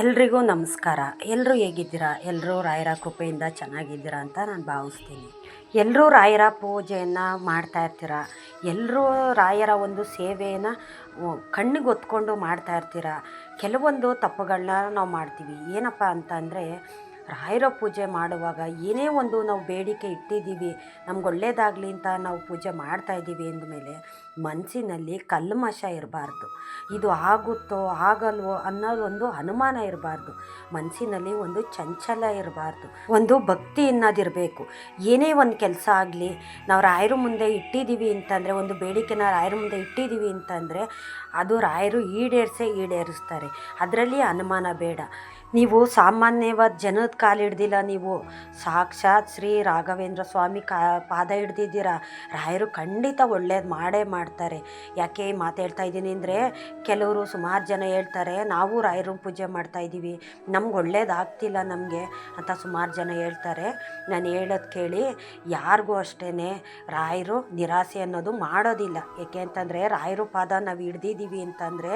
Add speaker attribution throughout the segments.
Speaker 1: ಎಲ್ರಿಗೂ ನಮಸ್ಕಾರ. ಎಲ್ಲರೂ ಹೇಗಿದ್ದೀರಾ? ಎಲ್ಲರೂ ರಾಯರ ಕೃಪೆಯಿಂದ ಚೆನ್ನಾಗಿದ್ದೀರಾ ಅಂತ ನಾನು ಭಾವಿಸ್ತೀನಿ. ಎಲ್ಲರೂ ರಾಯರ ಪೂಜೆಯನ್ನು ಮಾಡ್ತಾ ಇರ್ತೀರ? ಎಲ್ಲರೂ ರಾಯರ ಒಂದು ಸೇವೆಯನ್ನು ಕಣ್ಣಿಗೆ ಹೊತ್ಕೊಂಡು ಮಾಡ್ತಾ ಇರ್ತೀರ? ಕೆಲವೊಂದು ತಪ್ಪುಗಳನ್ನ ನಾವು ಮಾಡ್ತೀವಿ. ಏನಪ್ಪ ಅಂತಂದರೆ ರಾಯರ ಪೂಜೆ ಮಾಡುವಾಗ ಏನೇ ಒಂದು ನಾವು ಬೇಡಿಕೆ ಇಟ್ಟಿದ್ದೀವಿ, ನಮ್ಗೆ ಒಳ್ಳೇದಾಗಲಿ ಅಂತ ನಾವು ಪೂಜೆ ಮಾಡ್ತಾ ಇದ್ದೀವಿ ಅಂದಮೇಲೆ ಮನಸ್ಸಿನಲ್ಲಿ ಕಲ್ಮಶ ಇರಬಾರ್ದು. ಇದು ಆಗುತ್ತೋ ಆಗಲ್ವೋ ಅನ್ನೋದೊಂದು ಅನುಮಾನ ಇರಬಾರ್ದು. ಮನಸ್ಸಿನಲ್ಲಿ ಒಂದು ಚಂಚಲ ಇರಬಾರ್ದು. ಒಂದು ಭಕ್ತಿ ಅನ್ನೋದಿರಬೇಕು. ಏನೇ ಒಂದು ಕೆಲಸ ಆಗಲಿ, ನಾವು ರಾಯರ ಮುಂದೆ ಇಟ್ಟಿದ್ದೀವಿ ಅಂತಂದರೆ, ಒಂದು ಬೇಡಿಕೆನ ರಾಯರ ಮುಂದೆ ಇಟ್ಟಿದ್ದೀವಿ ಅಂತಂದರೆ, ಅದು ರಾಯರು ಈಡೇರಿಸೇ ಈಡೇರಿಸ್ತಾರೆ. ಅದರಲ್ಲಿ ಅನುಮಾನ ಬೇಡ. ನೀವು ಸಾಮಾನ್ಯವಾದ ಜನದ ಕಾಲು ಹಿಡ್ದಿಲ್ಲ, ನೀವು ಸಾಕ್ಷಾತ್ ಶ್ರೀ ರಾಘವೇಂದ್ರ ಸ್ವಾಮಿ ಕಾ, ಪಾದ ಹಿಡ್ದಿದ್ದೀರ? ರಾಯರು ಖಂಡಿತ ಒಳ್ಳೇದು ಮಾಡೇ ಮಾಡ್ತಾರೆ. ಯಾಕೆ ಈ ಮಾತು ಹೇಳ್ತಾ ಇದ್ದೀನಿ ಅಂದರೆ, ಕೆಲವರು ಸುಮಾರು ಜನ ಹೇಳ್ತಾರೆ, ನಾವು ರಾಯರು ಪೂಜೆ ಮಾಡ್ತಾ ಇದ್ದೀವಿ. ನಮ್ಗೆ ಒಳ್ಳೇದಾಗ್ತಿಲ್ಲ ನಮಗೆ ಅಂತ ಸುಮಾರು ಜನ ಹೇಳ್ತಾರೆ. ನಾನು ಹೇಳೋದು ಕೇಳಿ, ಯಾರಿಗೂ ಅಷ್ಟೇ ರಾಯರು ನಿರಾಸೆ ಅನ್ನೋದು ಮಾಡೋದಿಲ್ಲ. ಯಾಕೆ ಅಂತಂದರೆ, ರಾಯರು ಪಾದ ನಾವು ಹಿಡ್ದಿದ್ದೀವಿ ಅಂತಂದರೆ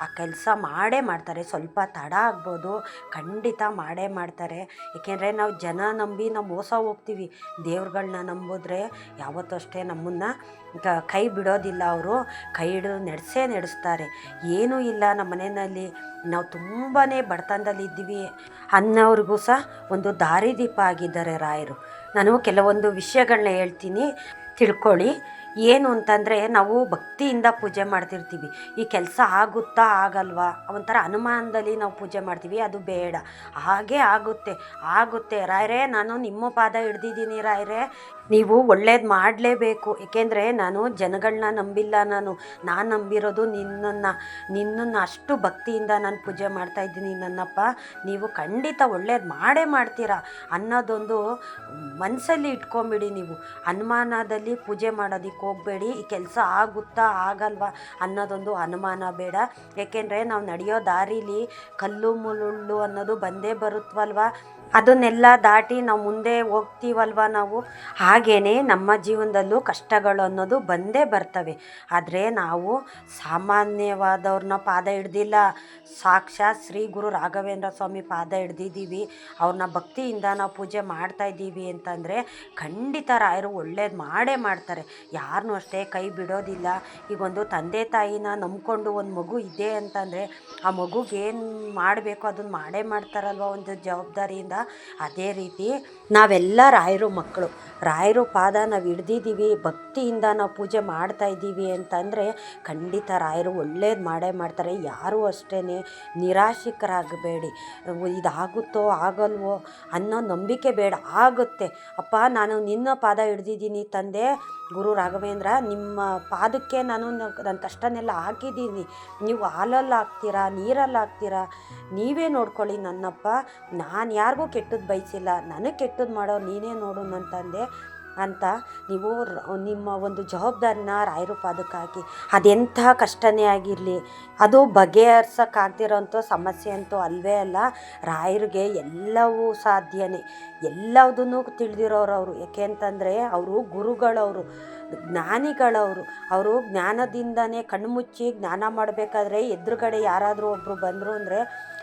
Speaker 1: ಆ ಕೆಲಸ ಮಾಡೇ ಮಾಡ್ತಾರೆ. ಸ್ವಲ್ಪ ತಡ ಆಗ್ಬೋದು, ಖಂಡಿತ ಮಾಡೇ ಮಾಡ್ತಾರೆ. ಏಕೆಂದರೆ ನಾವು ಜನ ನಂಬಿ ನಾವು ಮೋಸ ಹೋಗ್ತೀವಿ. ದೇವ್ರುಗಳ್ನ ನಂಬಿದ್ರೆ ಯಾವತ್ತೂ ಅಷ್ಟೇ ನಮ್ಮನ್ನು ಕ- ಕೈ ಬಿಡೋದಿಲ್ಲ ಅವರು. ಕೈ ಹಿಡಿದು ನಡೆಸೇ ನಡೆಸ್ತಾರೆ. ಏನೂ ಇಲ್ಲ ನಮ್ಮ ಮನೆಯಲ್ಲಿ. ನಾವು ತುಂಬಾ ಬಡತನದಲ್ಲಿ ಇದ್ದೀವಿ. ಅನ್ನೋರಿಗೂ ಸಹ ಒಂದು ದಾರಿದೀಪ ಆಗಿದ್ದಾರೆ ರಾಯರು. ನಾನು ಕೆಲವೊಂದು ವಿಷಯಗಳನ್ನ ಹೇಳ್ತೀನಿ. ತಿಳ್ಕೊಳ್ಳಿ. ಏನು ಅಂತಂದರೆ ನಾವು ಭಕ್ತಿಯಿಂದ ಪೂಜೆ ಮಾಡ್ತಿರ್ತೀವಿ. ಈ ಕೆಲಸ ಆಗುತ್ತಾ ಆಗಲ್ವಾ? ಒಂಥರ ಅನುಮಾನದಲ್ಲಿ ನಾವು ಪೂಜೆ ಮಾಡ್ತೀವಿ, ಅದು ಬೇಡ. ಹಾಗೆ ಆಗುತ್ತೆ ಆಗುತ್ತೆ. ರಾಯರೇ, ನಾನು ನಿಮ್ಮ ಪಾದ ಹಿಡ್ದಿದ್ದೀನಿ ರಾಯರೇ. ನೀವು ಒಳ್ಳೇದು ಮಾಡಲೇಬೇಕು. ಏಕೆಂದರೆ ನಾನು ಜನಗಳನ್ನ ನಂಬಿಲ್ಲ ನಾನು. ನಾನು ನಂಬಿರೋದು ನಿನ್ನನ್ನು. ನಿನ್ನನ್ನು ಅಷ್ಟು ಭಕ್ತಿಯಿಂದ ನಾನು ಪೂಜೆ ಮಾಡ್ತಾಯಿದ್ದೀನಿ ನನ್ನಪ್ಪ. ನೀವು ಖಂಡಿತ ಒಳ್ಳೇದು ಮಾಡೇ ಮಾಡ್ತೀರಾ ಅನ್ನೋದೊಂದು ಮನಸ್ಸಲ್ಲಿ ಇಟ್ಕೊಂಬಿಡಿ ನೀವು. ಅನುಮಾನದಲ್ಲಿ ಪೂಜೆ ಮಾಡೋದಕ್ಕೆ ಹೋಗಬೇಡಿ, ಈ ಕೆಲಸ ಆಗುತ್ತಾ ಆಗಲ್ವಾ ಅನ್ನೋದೊಂದು ಅನುಮಾನ ಬೇಡ. ಏಕೆಂದರೆ ನಾವು ನಡೆಯೋ ದಾರೀಲಿ ಕಲ್ಲು ಮುಳ್ಳು ಅನ್ನೋದು ಬಂದೇ ಬರುತ್ತವಲ್ವ ಅದನ್ನೆಲ್ಲ ದಾಟಿ ನಾವು ಮುಂದೆ ಹೋಗ್ತೀವಲ್ವ ನಾವು? ಹಾಗೇ ನಮ್ಮ ಜೀವನದಲ್ಲೂ ಕಷ್ಟಗಳು ಅನ್ನೋದು ಬಂದೇ ಬರ್ತವೆ. ಆದರೆ ನಾವು ಸಾಮಾನ್ಯವಾದವ್ರನ್ನ ಪಾದ ಹಿಡ್ದಿಲ್ಲ. ಸಾಕ್ಷಾತ್ ಶ್ರೀ ಗುರು ರಾಘವೇಂದ್ರ ಸ್ವಾಮಿ ಪಾದ ಹಿಡ್ದಿದ್ದೀವಿ. ಅವ್ರನ್ನ ಭಕ್ತಿಯಿಂದ ನಾವು ಪೂಜೆ ಮಾಡ್ತಾ ಇದ್ದೀವಿ ಅಂತಂದರೆ ಖಂಡಿತ ರಾಯರು ಒಳ್ಳೇದು ಮಾಡೇ ಮಾಡ್ತಾರೆ. ಯಾರನ್ನೂ ಅಷ್ಟೇ ಕೈ ಬಿಡೋದಿಲ್ಲ. ಈಗ ಒಂದು ತಂದೆ ತಾಯಿನ ನಂಬ್ಕೊಂಡು ಒಂದು ಮಗು ಇದೆ ಅಂತಂದರೆ ಆ ಮಗುಗೇನು ಮಾಡಬೇಕು ಅದನ್ನು ಮಾಡೇ ಮಾಡ್ತಾರಲ್ವ ಒಂದು ಜವಾಬ್ದಾರಿಯಿಂದ? ಅದೇ ರೀತಿ ನಾವೆಲ್ಲ ರಾಯರು ಮಕ್ಕಳು. ರಾಯರು ಪಾದ ನಾವು ಹಿಡ್ದಿದ್ದೀವಿ, ಭಕ್ತಿಯಿಂದ ನಾವು ಪೂಜೆ ಮಾಡ್ತಾ ಇದ್ದೀವಿ ಅಂತಂದರೆ ಖಂಡಿತ ರಾಯರು ಒಳ್ಳೇದು ಮಾಡೇ ಮಾಡ್ತಾರೆ. ಯಾರೂ ಅಷ್ಟೇ ನಿರಾಶಿಕರಾಗಬೇಡಿ. ಇದಾಗುತ್ತೋ ಆಗಲ್ವೋ ಅನ್ನೋ ನಂಬಿಕೆ ಬೇಡ, ಆಗುತ್ತೆ. ಅಪ್ಪ, ನಾನು ನಿನ್ನ ಪಾದ ಹಿಡ್ದಿದ್ದೀನಿ ತಂದೆ, ಗುರು ರಾಘವೇಂದ್ರ, ನಿಮ್ಮ ಪಾದಕ್ಕೆ ನಾನು ನನ್ನ ಕಷ್ಟನೆಲ್ಲ ಹಾಕಿದ್ದೀನಿ. ನೀವು ಹಾಲಲ್ಲಿ ಹಾಕ್ತೀರಾ ನೀರಲ್ಲಿ ಹಾಕ್ತೀರಾ? ನೀವೇ ನೋಡ್ಕೊಳ್ಳಿ ನನ್ನಪ್ಪ. ನಾನು ಯಾರಿಗೂ ಕೆಟ್ಟದ್ದು ಬಯಸಿಲ್ಲ. ನನಗೆ ಕೆಟ್ಟದ್ದು ಮಾಡೋ ನೀನೇ ನೋಡು ನನ್ನ ತಂದೆ. ಅಂತ ನೀವು ನಿಮ್ಮ ಒಂದು ಜವಾಬ್ದಾರಿನ ರಾಯರು ಪಾದಕ್ಕೆ ಹಾಕಿ ಅದೆಂಥ ಕಷ್ಟನೇ ಆಗಿರಲಿ, ಅದು ಬಗೆಹರ್ಸೋಕ್ಕಾಗ್ದಿರೋಂಥ ಸಮಸ್ಯೆ ಅಂತೂ ಅಲ್ವೇ ಅಲ್ಲ, ರಾಯರಿಗೆ ಎಲ್ಲವೂ ಸಾಧ್ಯನೇ. ಎಲ್ಲದನ್ನೂ ತಿಳಿದಿರೋರು ಅವರು. ಯಾಕೆ ಅಂತಂದರೆ, ಅವರು ಗುರುಗಳವರು, ಜ್ಞಾನಿಗಳವರು. ಅವರು ಜ್ಞಾನದಿಂದನೇ ಕಣ್ಮುಚ್ಚಿ ಜ್ಞಾನ ಮಾಡಬೇಕಾದ್ರೆ ಎದುರುಗಡೆ ಯಾರಾದರೂ ಒಬ್ಬರು ಬಂದರು ಅಂದರೆ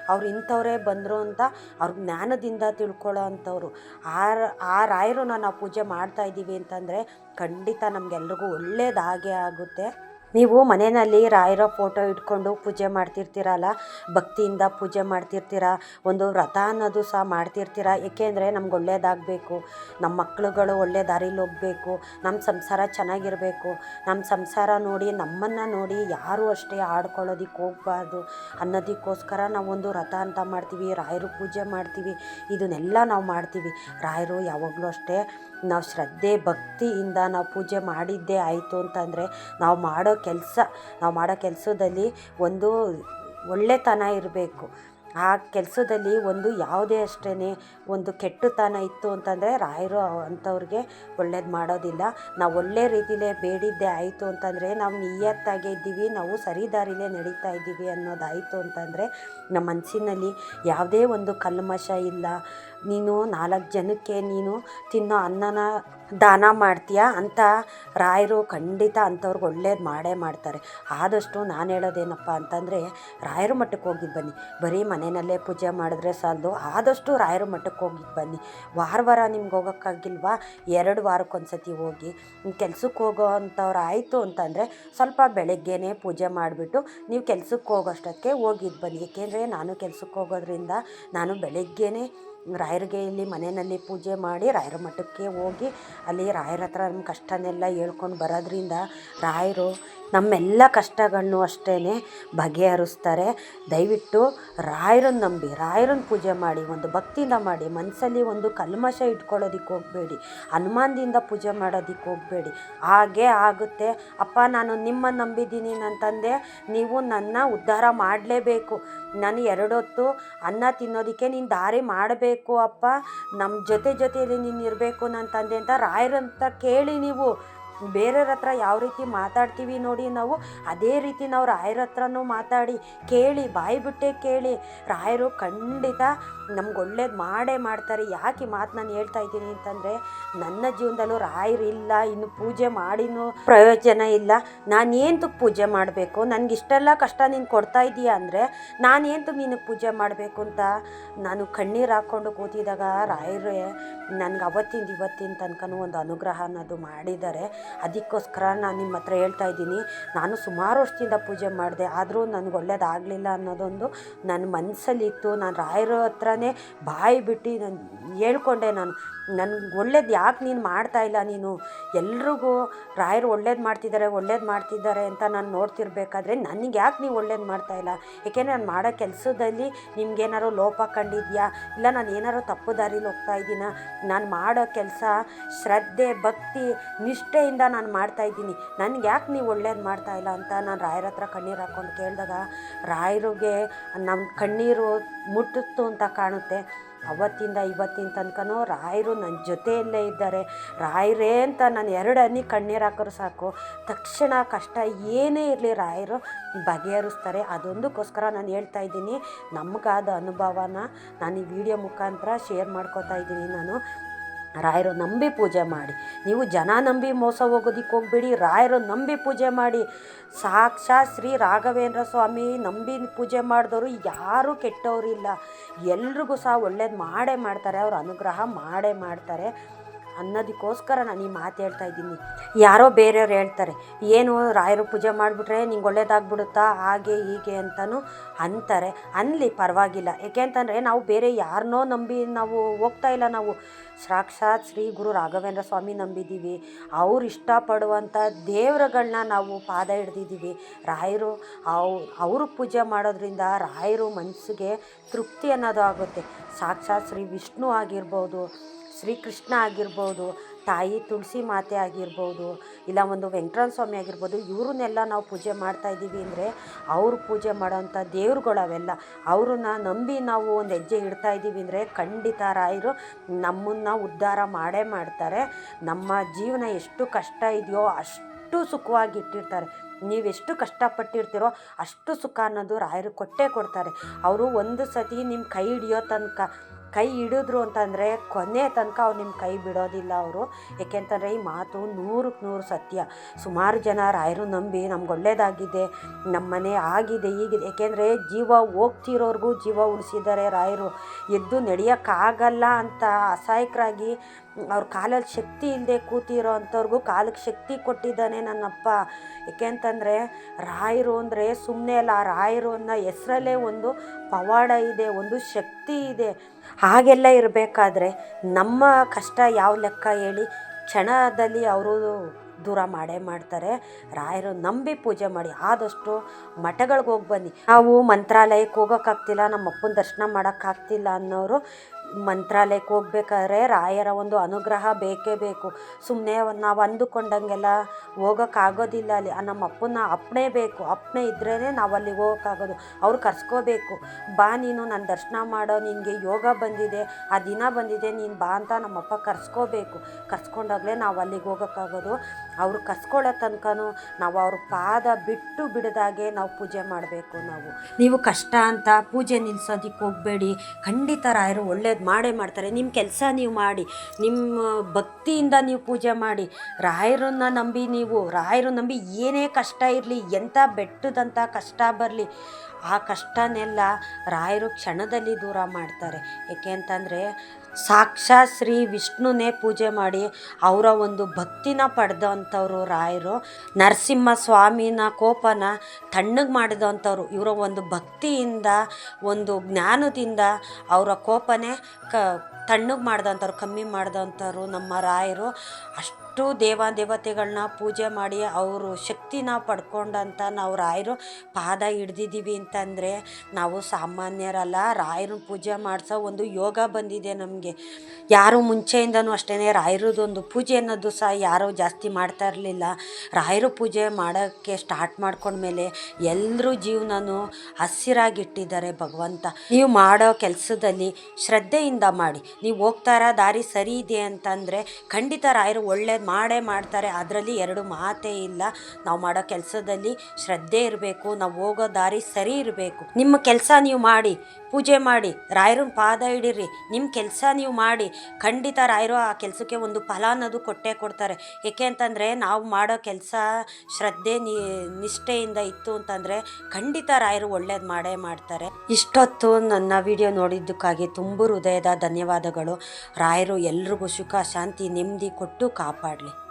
Speaker 1: ಅವ್ರು ಇಂಥವರೇ ಬಂದರು ಅಂತ ಅವ್ರ ಜ್ಞಾನದಿಂದ ತಿಳ್ಕೊಳ್ಳೋ ಅಂಥವ್ರು. ಆ ಆ ರಾಯರನ್ನ ನಾವು ಪೂಜೆ ಮಾಡ್ತಾ ಇದ್ದೀವಿ ಅಂತಂದರೆ ಖಂಡಿತ ನಮಗೆಲ್ರಿಗೂ ಒಳ್ಳೇದಾಗೇ ಆಗುತ್ತೆ. ನೀವು ಮನೆಯಲ್ಲಿ ರಾಯರ ಫೋಟೋ ಇಟ್ಕೊಂಡು ಪೂಜೆ ಮಾಡ್ತಿರ್ತೀರಲ್ಲ, ಭಕ್ತಿಯಿಂದ ಪೂಜೆ ಮಾಡ್ತಿರ್ತೀರ, ಒಂದು ವ್ರತ ಅನ್ನೋದು ಸಹ ಮಾಡ್ತಿರ್ತೀರ ಏಕೆಂದರೆ ನಮ್ಗೆ ಒಳ್ಳೇದಾಗಬೇಕು, ನಮ್ಮ ಮಕ್ಕಳುಗಳು ಒಳ್ಳೆ ದಾರಿಲಿ ಹೋಗಬೇಕು, ನಮ್ಮ ಸಂಸಾರ ಚೆನ್ನಾಗಿರಬೇಕು, ನಮ್ಮ ಸಂಸಾರ ನೋಡಿ, ನಮ್ಮನ್ನು ನೋಡಿ ಯಾರೂ ಅಷ್ಟೇ ಆಡ್ಕೊಳ್ಳೋದಕ್ಕೆ ಹೋಗಬಾರ್ದು ಅನ್ನೋದಕ್ಕೋಸ್ಕರ ನಾವೊಂದು ವ್ರತ ಅಂತ ಮಾಡ್ತೀವಿ, ರಾಯರು ಪೂಜೆ ಮಾಡ್ತೀವಿ, ಇದನ್ನೆಲ್ಲ ನಾವು ಮಾಡ್ತೀವಿ. ರಾಯರು ಯಾವಾಗಲೂ ಅಷ್ಟೇ, ನಾವು ಶ್ರದ್ಧೆ, ಭಕ್ತಿಯಿಂದ ನಾವು ಪೂಜೆ ಮಾಡಿದ್ದೇ ಆಯಿತು ಅಂತಂದರೆ, ನಾವು ಮಾಡೋ ಕೆಲಸ, ನಾವು ಮಾಡೋ ಕೆಲಸದಲ್ಲಿ ಒಂದು ಒಳ್ಳೆತನ ಇರಬೇಕು. ಆ ಕೆಲಸದಲ್ಲಿ ಒಂದು ಯಾವುದೇ ಅಷ್ಟೇ ಒಂದು ಕೆಟ್ಟತನ ಇತ್ತು ಅಂತಂದರೆ ರಾಯರು ಅಂಥವ್ರಿಗೆ ಒಳ್ಳೇದು ಮಾಡೋದಿಲ್ಲ. ನಾವು ಒಳ್ಳೆ ರೀತಿಲೇ ಬೇಡಿದ್ದೆ ಆಯಿತು ಅಂತಂದರೆ ನಾವು ನಿಯತ್ತಾಗೆ ಇದ್ದೀವಿ, ನಾವು ಸರಿದಾರಿಲೇ ನಡೀತಾ ಇದ್ದೀವಿ ಅನ್ನೋದಾಯಿತು ಅಂತಂದರೆ ನಮ್ಮ ಮನಸ್ಸಿನಲ್ಲಿ ಯಾವುದೇ ಒಂದು ಕಲ್ಮಶ ಇಲ್ಲ. ನೀನು ನಾಲ್ಕು ಜನಕ್ಕೆ ನೀನು ತಿನ್ನೋ ಅನ್ನನ ದಾನ ಮಾಡ್ತೀಯ ಅಂತ ರಾಯರು ಖಂಡಿತ ಅಂಥವ್ರಿಗೆ ಒಳ್ಳೇದು ಮಾಡೇ ಮಾಡ್ತಾರೆ. ಆದಷ್ಟು ನಾನು ಹೇಳೋದೇನಪ್ಪ ಅಂತಂದರೆ ರಾಯರ ಮಠಕ್ಕೆ ಹೋಗಿದ್ದು ಬನ್ನಿ. ಬರೀ ಮನೆಯಲ್ಲೇ ಪೂಜೆ ಮಾಡಿದ್ರೆ ಸಾಲದು. ಆದಷ್ಟು ರಾಯರ ಮಠಕ್ಕೆ ಹೋಗಿದ್ದು ಬನ್ನಿ. ವಾರ ವಾರ ನಿಮ್ಗೆ ಹೋಗೋಕ್ಕಾಗಿಲ್ವಾ? ಎರಡು ವಾರಕ್ಕೊಂದ್ಸತಿ ಹೋಗಿ ಕೆಲ್ಸಕ್ಕೆ ಹೋಗೋ ಅಂಥವ್ರು ಆಯಿತು ಅಂತಂದರೆ ಸ್ವಲ್ಪ ಬೆಳಗ್ಗೆನೇ ಪೂಜೆ ಮಾಡಿಬಿಟ್ಟು ನೀವು ಕೆಲ್ಸಕ್ಕೆ ಹೋಗೋಷ್ಟಕ್ಕೆ ಹೋಗಿದ್ದು ಬನ್ನಿ. ಏಕೆಂದರೆ ನಾನು ಕೆಲ್ಸಕ್ಕೆ ಹೋಗೋದ್ರಿಂದ ನಾನು ಬೆಳಗ್ಗೆನೇ ರಾಯರಿಗೆ ಇಲ್ಲಿ ಮನೆಯಲ್ಲಿ ಪೂಜೆ ಮಾಡಿ ರಾಯರ ಮಠಕ್ಕೆ ಹೋಗಿ ಅಲ್ಲಿ ರಾಯರ ಹತ್ರ ನಮ್ಮ ಕಷ್ಟನೆಲ್ಲ ಹೇಳ್ಕೊಂಡು ಬರೋದ್ರಿಂದ ರಾಯರು ನಮ್ಮೆಲ್ಲ ಕಷ್ಟಗಳನ್ನು ಅಷ್ಟೇ ಬಗೆಹರಿಸ್ತಾರೆ. ದಯವಿಟ್ಟು ರಾಯರನ್ನ ನಂಬಿ, ರಾಯರನ್ನ ಪೂಜೆ ಮಾಡಿ, ಒಂದು ಭಕ್ತಿಯಿಂದ ಮಾಡಿ, ಮನಸ್ಸಲ್ಲಿ ಒಂದು ಕಲ್ಮಶ ಇಟ್ಕೊಳ್ಳೋದಿಕ್ಕೆ ಹೋಗಬೇಡಿ, ಹನುಮಾನ್ದಿಂದ ಪೂಜೆ ಮಾಡೋದಿಕ್ಕೆ ಹೋಗಬೇಡಿ. ಹಾಗೇ ಆಗುತ್ತೆ. ಅಪ್ಪ, ನಾನು ನಿಮ್ಮನ್ನು ನಂಬಿದ್ದೀನಿ ನನ್ನ ತಂದೆ, ನೀವು ನನ್ನ ಉದ್ಧಾರ ಮಾಡಲೇಬೇಕು. ನಾನು ಎರಡೊತ್ತು ಅನ್ನ ತಿನ್ನೋದಕ್ಕೆ ನೀನು ದಾರಿ ಮಾಡಬೇಕು ಅಪ್ಪ. ನಮ್ಮ ಜೊತೆ ಜೊತೆಯಲ್ಲಿ ನೀನು ಇರಬೇಕು ನನ್ನ ತಂದೆ ಅಂತ ರಾಯರಂತ ಕೇಳಿ ನೀವು. ಬೇರೆಯವ್ರ ಹತ್ರ ಯಾವ ರೀತಿ ಮಾತಾಡ್ತೀವಿ ನೋಡಿ ನಾವು, ಅದೇ ರೀತಿ ನಾವು ರಾಯರ ಹತ್ರನೂ ಮಾತಾಡಿ, ಕೇಳಿ, ಬಾಯಿ ಬಿಟ್ಟೆ ಕೇಳಿ. ರಾಯರು ಖಂಡಿತ ನಮ್ಗೆ ಒಳ್ಳೇದು ಮಾಡೇ ಮಾಡ್ತಾರೆ. ಯಾಕೆ ಈ ಮಾತು ನಾನು ಹೇಳ್ತಾ ಇದ್ದೀನಿ ಅಂತಂದರೆ, ನನ್ನ ಜೀವನದಲ್ಲೂ ರಾಯರಿಲ್ಲ ಇನ್ನು ಪೂಜೆ ಮಾಡಿನೂ ಪ್ರಯೋಜನ ಇಲ್ಲ. ನಾನು ಏಂತಕ್ಕೆ ಪೂಜೆ ಮಾಡಬೇಕು? ನನಗೆ ಇಷ್ಟೆಲ್ಲ ಕಷ್ಟ ನೀನು ಕೊಡ್ತಾ ಇದೀಯ ಅಂದರೆ ಏಂತಕ್ಕೆ ನಿನಗೆ ಪೂಜೆ ಮಾಡಬೇಕು ಅಂತ ನಾನು ಕಣ್ಣೀರು ಹಾಕ್ಕೊಂಡು ಕೂತಿದಾಗ ರಾಯರೇ, ನನಗೆ ಅವತ್ತಿಂದ ಇವತ್ತಿನ ತನಕನೂ ಒಂದು ಅನುಗ್ರಹ ಅನ್ನೋದು ಮಾಡಿದ್ದಾರೆ. ಅದಕ್ಕೋಸ್ಕರ ನಾನು ನಿಮ್ಮ ಹತ್ರ ಹೇಳ್ತಾ ಇದ್ದೀನಿ, ನಾನು ಸುಮಾರು ವರ್ಷದಿಂದ ಪೂಜೆ ಮಾಡಿದೆ, ಆದರೂ ನನಗೆ ಒಳ್ಳೇದಾಗಲಿಲ್ಲ ಅನ್ನೋದೊಂದು ನನ್ನ ಮನಸ್ಸಲ್ಲಿತ್ತು ನಾನು ರಾಯರ ಹತ್ರನೇ ಬಾಯಿ ಬಿಟ್ಟು ನಾನು ಹೇಳ್ಕೊಂಡೆ ನಾನು. ನನಗೆ ಒಳ್ಳೇದು ಯಾಕೆ ನೀನು ಮಾಡ್ತಾ ಇಲ್ಲ ನೀನು? ಎಲ್ರಿಗೂ ರಾಯರು ಒಳ್ಳೇದು ಮಾಡ್ತಿದ್ದಾರೆ ಒಳ್ಳೇದು ಮಾಡ್ತಿದ್ದಾರೆ ಅಂತ ನಾನು ನೋಡ್ತಿರ್ಬೇಕಾದ್ರೆ ನನಗೆ ಯಾಕೆ ನೀವು ಒಳ್ಳೇದು ಮಾಡ್ತಾ ಇಲ್ಲ? ಏಕೆಂದರೆ ನಾನು ಮಾಡೋ ಕೆಲಸದಲ್ಲಿ ನಿಮ್ಗೇನಾರು ಲೋಪ ಕಂಡಿದ್ಯಾ? ಇಲ್ಲ ನಾನು ಏನಾರು ತಪ್ಪು ದಾರಿಲಿ ಹೋಗ್ತಾ ಇದ್ದೀನ? ನಾನು ಮಾಡೋ ಕೆಲಸ ಶ್ರದ್ಧೆ, ಭಕ್ತಿ, ನಿಷ್ಠೆಯಿಂದ ನಾನು ಮಾಡ್ತಾ ಇದ್ದೀನಿ. ನನಗೆ ಯಾಕೆ ನೀವು ಒಳ್ಳೇದು ಮಾಡ್ತಾ ಇಲ್ಲ ಅಂತ ನಾನು ರಾಯರ ಹತ್ರ ಕಣ್ಣೀರು ಹಾಕ್ಕೊಂಡು ಕೇಳಿದಾಗ, ರಾಯರಿಗೆ ನಮ್ಮ ಕಣ್ಣೀರು ಮುಟ್ಟಿತ್ತು ಅಂತ ಕಾಣುತ್ತೆ. ಅವತ್ತಿಂದ ಇವತ್ತಿನ ತನಕನೂ ರಾಯರು ನನ್ನ ಜೊತೆಯಲ್ಲೇ ಇದ್ದಾರೆ. ರಾಯರೇ ಅಂತ ನಾನು ಎರಡು ಹನಿ ಕಣ್ಣೀರು ಹಾಕಿದ್ರು ಸಾಕು. ತಕ್ಷಣ ಕಷ್ಟ ಏನೇ ಇರಲಿ ರಾಯರು ಬಗೆಹರಿಸ್ತಾರೆ. ಅದೊಂದಕ್ಕೋಸ್ಕರ ನಾನು ಹೇಳ್ತಾ ಇದ್ದೀನಿ, ನಮಗಾದ ಅನುಭವನ ನಾನು ಈ ವಿಡಿಯೋ ಮುಖಾಂತರ ಶೇರ್ ಮಾಡ್ಕೋತಾ ಇದ್ದೀನಿ ನಾನು. ರಾಯರು ನಂಬಿ ಪೂಜೆ ಮಾಡಿ. ನೀವು ಜನ ನಂಬಿ ಮೋಸ ಹೋಗೋದಿಕ್ಕೆ ಹೋಗ್ಬೇಡಿ. ರಾಯರು ನಂಬಿ ಪೂಜೆ ಮಾಡಿ. ಸಾಕ್ಷಾತ್ ಶ್ರೀ ರಾಘವೇಂದ್ರ ಸ್ವಾಮಿ ನಂಬಿ ಪೂಜೆ ಮಾಡಿದವರು ಯಾರೂ ಕೆಟ್ಟವರಿಲ್ಲ ಎಲ್ರಿಗೂ ಸಹ ಒಳ್ಳೇದು ಮಾಡೇ ಮಾಡ್ತಾರೆ. ಅವ್ರ ಅನುಗ್ರಹ ಮಾಡೇ ಮಾಡ್ತಾರೆ. ಅನ್ನೋದಕ್ಕೋಸ್ಕರ ನಾನು ಈ ಮಾತು ಹೇಳ್ತಾ ಇದ್ದೀನಿ. ಯಾರೋ ಬೇರೆಯವ್ರು ಹೇಳ್ತಾರೆ, ಏನು ರಾಯರು ಪೂಜೆ ಮಾಡಿಬಿಟ್ರೆ ನಿಂಗೆ ಒಳ್ಳೇದಾಗ್ಬಿಡುತ್ತಾ? ಹಾಗೆ, ಹೀಗೆ ಅಂತಲೂ ಅಂತಾರೆ. ಅನ್ನಲಿ ಪರವಾಗಿಲ್ಲ. ಏಕೆಂತಂದರೆ ನಾವು ಬೇರೆ ಯಾರನ್ನೋ ನಂಬಿ ನಾವು ಹೋಗ್ತಾ ಇಲ್ಲ ನಾವು. ಸಾಕ್ಷಾತ್ ಶ್ರೀ ಗುರು ರಾಘವೇಂದ್ರ ಸ್ವಾಮಿ ನಂಬಿದ್ದೀವಿ ಅವ್ರು ಇಷ್ಟಪಡುವಂಥ ದೇವರುಗಳನ್ನ ನಾವು ಪಾದ ಹಿಡ್ದಿದ್ದೀವಿ ರಾಯರು ಅವು ಅವರು ಪೂಜೆ ಮಾಡೋದ್ರಿಂದ ರಾಯರು ಮನಸ್ಸಿಗೆ ತೃಪ್ತಿ ಅನ್ನೋದು ಆಗುತ್ತೆ. ಸಾಕ್ಷಾತ್ ಶ್ರೀ ವಿಷ್ಣು ಆಗಿರ್ಬೋದು ಶ್ರೀಕೃಷ್ಣ ಆಗಿರ್ಬೋದು, ತಾಯಿ ತುಳಸಿ ಮಾತೆ ಆಗಿರ್ಬೋದು, ಇಲ್ಲ ಒಂದು ವೆಂಕಟರಮಣ ಸ್ವಾಮಿ ಆಗಿರ್ಬೋದು, ಇವ್ರನ್ನೆಲ್ಲ ನಾವು ಪೂಜೆ ಮಾಡ್ತಾ ಇದ್ದೀವಿ ಅಂದರೆ ಅವ್ರು ಪೂಜೆ ಮಾಡೋವಂಥ ದೇವ್ರುಗಳು ಅವೆಲ್ಲ. ಅವ್ರನ್ನ ನಂಬಿ ನಾವು ಒಂದು ಹೆಜ್ಜೆ ಇಡ್ತಾ ಇದ್ದೀವಿ ಅಂದರೆ ಖಂಡಿತ ರಾಯರು ನಮ್ಮನ್ನು ಉದ್ಧಾರ ಮಾಡೇ ಮಾಡ್ತಾರೆ. ನಮ್ಮ ಜೀವನ ಎಷ್ಟು ಕಷ್ಟ ಇದೆಯೋ ಅಷ್ಟು ಸುಖವಾಗಿ ಇಟ್ಟಿರ್ತಾರೆ. ನೀವೆಷ್ಟು ಕಷ್ಟಪಟ್ಟಿರ್ತೀರೋ ಅಷ್ಟು ಸುಖ ಅನ್ನೋದು ರಾಯರು ಕೊಟ್ಟೇ ಕೊಡ್ತಾರೆ. ಅವರು ಒಂದು ಸತಿ ನಿಮ್ಮ ಕೈ ಹಿಡಿಯೋ ತನಕ ಕೈ ಹಿಡಿದ್ರು ಅಂತಂದರೆ ಕೊನೆ ತನಕ ಅವ್ರು ನಿಮ್ಮ ಕೈ ಬಿಡೋದಿಲ್ಲ ಅವರು. ಏಕೆಂತಂದರೆ ಈ ಮಾತು ನೂರಕ್ಕೆ ನೂರು ಸತ್ಯ. ಸುಮಾರು ಜನ ರಾಯರು ನಂಬಿ ನಮ್ಗೆ ಒಳ್ಳೇದಾಗಿದೆ ನಮ್ಮ ಮನೆ ಆಗಿದೆ ಈಗಿದೆ ಏಕೆಂದರೆ ಜೀವ ಹೋಗ್ತಿರೋರ್ಗೂ ಜೀವ ಉಳಿಸಿದ್ದಾರೆ ರಾಯರು. ಎದ್ದು ನಡೆಯೋಕ್ಕಾಗಲ್ಲ ಅಂತ ಅಸಹಾಯಕರಾಗಿ ಅವ್ರ ಕಾಲಲ್ಲಿ ಶಕ್ತಿ ಇಲ್ಲದೆ ಕೂತಿರೋ ಅಂಥವ್ರಿಗೂ ಕಾಲಕ್ಕೆ ಶಕ್ತಿ ಕೊಟ್ಟಿದ್ದಾನೆ ನನ್ನಪ್ಪ. ಏಕೆಂತಂದರೆ ರಾಯರು ಅಂದರೆ ಸುಮ್ಮನೆ ಅಲ್ಲ ಆ ರಾಯರು ಅನ್ನೋ ಹೆಸರಲ್ಲೇ ಒಂದು ಪವಾಡ ಇದೆ, ಒಂದು ಶಕ್ತಿ ಇದೆ. ಹಾಗೆಲ್ಲ ಇರಬೇಕಾದ್ರೆ ನಮ್ಮ ಕಷ್ಟ ಯಾವ ಲೆಕ್ಕ ಹೇಳಿ ಕ್ಷಣದಲ್ಲಿ ಅವರು ದೂರ ಮಾಡೇ ಮಾಡ್ತಾರೆ. ರಾಯರು ನಂಬಿ ಪೂಜೆ ಮಾಡಿ ಆದಷ್ಟು ಮಠಗಳಿಗೆ ಹೋಗಿ ಬನ್ನಿ. ನಾವು ಮಂತ್ರಾಲಯಕ್ಕೆ ಹೋಗೋಕ್ಕಾಗ್ತಿಲ್ಲ ನಮ್ಮ ಅಪ್ಪನ ದರ್ಶನ ಮಾಡೋಕ್ಕಾಗ್ತಿಲ್ಲ ಅನ್ನೋರು ಮಂತ್ರಾಲಯಕ್ಕೆ ಹೋಗ್ಬೇಕಾದ್ರೆ ರಾಯರ ಒಂದು ಅನುಗ್ರಹ ಬೇಕೇ ಬೇಕು. ಸುಮ್ಮನೆ ನಾವು ಅಂದುಕೊಂಡಂಗೆಲ್ಲ ಹೋಗೋಕ್ಕಾಗೋದಿಲ್ಲ ಅಲ್ಲಿ. ನಮ್ಮ ಅಪ್ಪನ ಅಪ್ಪಣೆ ಬೇಕು. ಅಪ್ಪಣೆ ಇದ್ರೇ ನಾವು ಅಲ್ಲಿಗೆ ಹೋಗೋಕ್ಕಾಗೋದು. ಅವ್ರು ಕರ್ಸ್ಕೋಬೇಕು. ಬಾ ನೀನು ನನ್ನ ದರ್ಶನ ಮಾಡೋ, ನಿನಗೆ ಯೋಗ ಬಂದಿದೆ, ಆ ದಿನ ಬಂದಿದೆ, ನೀನು ಬಾ ಅಂತ ನಮ್ಮಪ್ಪ ಕರ್ಸ್ಕೋಬೇಕು. ಕರ್ಸ್ಕೊಂಡಾಗಲೇ ನಾವು ಅಲ್ಲಿಗೆ ಹೋಗೋಕ್ಕಾಗೋದು. ಅವ್ರು ಕಸ್ಕೊಳ್ಳೋ ತನಕನೂ ನಾವು ಅವ್ರ ಪಾದ ಬಿಟ್ಟು ಬಿಡದಾಗೆ ನಾವು ಪೂಜೆ ಮಾಡಬೇಕು ನಾವು. ನೀವು ಕಷ್ಟ ಅಂತ ಪೂಜೆ ನಿಲ್ಸೋದಕ್ಕೆ ಹೋಗಬೇಡಿ. ಖಂಡಿತ ರಾಯರು ಒಳ್ಳೇದು ಮಾಡೇ ಮಾಡ್ತಾರೆ. ನಿಮ್ಮ ಕೆಲಸ ನೀವು ಮಾಡಿ. ನಿಮ್ಮ ಭಕ್ತಿಯಿಂದ ನೀವು ಪೂಜೆ ಮಾಡಿ. ರಾಯರನ್ನ ನಂಬಿ ನೀವು, ರಾಯರು ನಂಬಿ ಏನೇ ಕಷ್ಟ ಇರಲಿ ಎಂಥ ಬೆಟ್ಟದಂಥ ಕಷ್ಟ ಬರಲಿ ಆ ಕಷ್ಟನೆಲ್ಲ ರಾಯರು ಕ್ಷಣದಲ್ಲಿ ದೂರ ಮಾಡ್ತಾರೆ. ಏಕೆ ಅಂತಂದರೆ ಸಾಕ್ಷಾತ್ ಶ್ರೀ ವಿಷ್ಣುನೇ ಪೂಜೆ ಮಾಡಿ ಅವರ ಒಂದು ಭಕ್ತಿನ ಪಡೆದಂಥವ್ರು ರಾಯರು. ನರಸಿಂಹ ಸ್ವಾಮಿನ ಕೋಪನ ತಣ್ಣಗೆ ಮಾಡಿದಂಥವ್ರು. ಇವರ ಒಂದು ಭಕ್ತಿಯಿಂದ, ಒಂದು ಜ್ಞಾನದಿಂದ ಅವರ ಕೋಪನೇ ಕ ತಣ್ಣಗೆ ಮಾಡಿದಂಥವ್ರು, ಕಮ್ಮಿ ಮಾಡಿದಂಥವ್ರು ನಮ್ಮ ರಾಯರು. ಅಷ್ಟು ದೇವಾದೇವತೆಗಳನ್ನ ಪೂಜೆ ಮಾಡಿ ಅವರು ಶಕ್ತಿನ ಪಡ್ಕೊಂಡಂಥ ನಾವು ರಾಯರು ಪಾದ ಹಿಡ್ದಿದ್ದೀವಿ ಅಂತಂದರೆ ನಾವು ಸಾಮಾನ್ಯರಲ್ಲ, ರಾಯರು ಪೂಜೆ ಮಾಡಿಸೋ ಒಂದು ಯೋಗ ಬಂದಿದೆ ನಮಗೆ. ಯಾರು ಮುಂಚೆಯಿಂದನೂ ಅಷ್ಟೇ ರಾಯರದೊಂದು ಪೂಜೆ ಅನ್ನೋದು ಸಹ ಯಾರೂ ಜಾಸ್ತಿ ಮಾಡ್ತಾ ಇರಲಿಲ್ಲ. ರಾಯರು ಪೂಜೆ ಮಾಡೋಕ್ಕೆ ಸ್ಟಾರ್ಟ್ ಮಾಡ್ಕೊಂಡ್ಮೇಲೆ ಎಲ್ಲರೂ ಜೀವನನೂ ಹಸಿರಾಗಿಟ್ಟಿದ್ದಾರೆ ಭಗವಂತ. ನೀವು ಮಾಡೋ ಕೆಲಸದಲ್ಲಿ ಶ್ರದ್ಧೆಯಿಂದ ಮಾಡಿ. ನೀವು ಹೋಗ್ತಾ ಇರೋ ದಾರಿ ಸರಿ ಇದೆ ಅಂತಂದರೆ ಖಂಡಿತ ರಾಯರು ಒಳ್ಳೇದು ಮಾಡೇ ಮಾಡ್ತಾರೆ. ಅದರಲ್ಲಿ ಎರಡು ಮಾತೇ ಇಲ್ಲ. ನಾವು ಮಾಡೋ ಕೆಲಸದಲ್ಲಿ ಶ್ರದ್ಧೆ ಇರಬೇಕು. ನಾವು ಹೋಗೋ ದಾರಿ ಸರಿ ಇರಬೇಕು. ನಿಮ್ಮ ಕೆಲಸ ನೀವು ಮಾಡಿ. ಪೂಜೆ ಮಾಡಿ, ರಾಯರನ್ನ ಪಾದ ಹಿಡೀರಿ ನಿಮ್ಮ ಕೆಲಸ ನೀವು ಮಾಡಿ. ಖಂಡಿತ ರಾಯರು ಆ ಕೆಲಸಕ್ಕೆ ಒಂದು ಫಲ ಅನ್ನೋದು ಕೊಟ್ಟೇ ಕೊಡ್ತಾರೆ. ಏಕೆ ಅಂತಂದರೆ ನಾವು ಮಾಡೋ ಕೆಲಸ ಶ್ರದ್ಧೆ, ನಿ, ನಿಷ್ಠೆಯಿಂದ ಇತ್ತು ಅಂತಂದರೆ ಖಂಡಿತ ರಾಯರು ಒಳ್ಳೇದು ಮಾಡೇ ಮಾಡ್ತಾರೆ. ಇಷ್ಟೊತ್ತು ನನ್ನ ವಿಡಿಯೋ ನೋಡಿದ್ದಕ್ಕಾಗಿ ತುಂಬ ಹೃದಯದ ಧನ್ಯವಾದಗಳು. ರಾಯರು ಎಲ್ರಿಗೂ ಸುಖ, ಶಾಂತಿ, ನೆಮ್ಮದಿ ಕೊಟ್ಟು ಕಾಪಾಡಲಿ.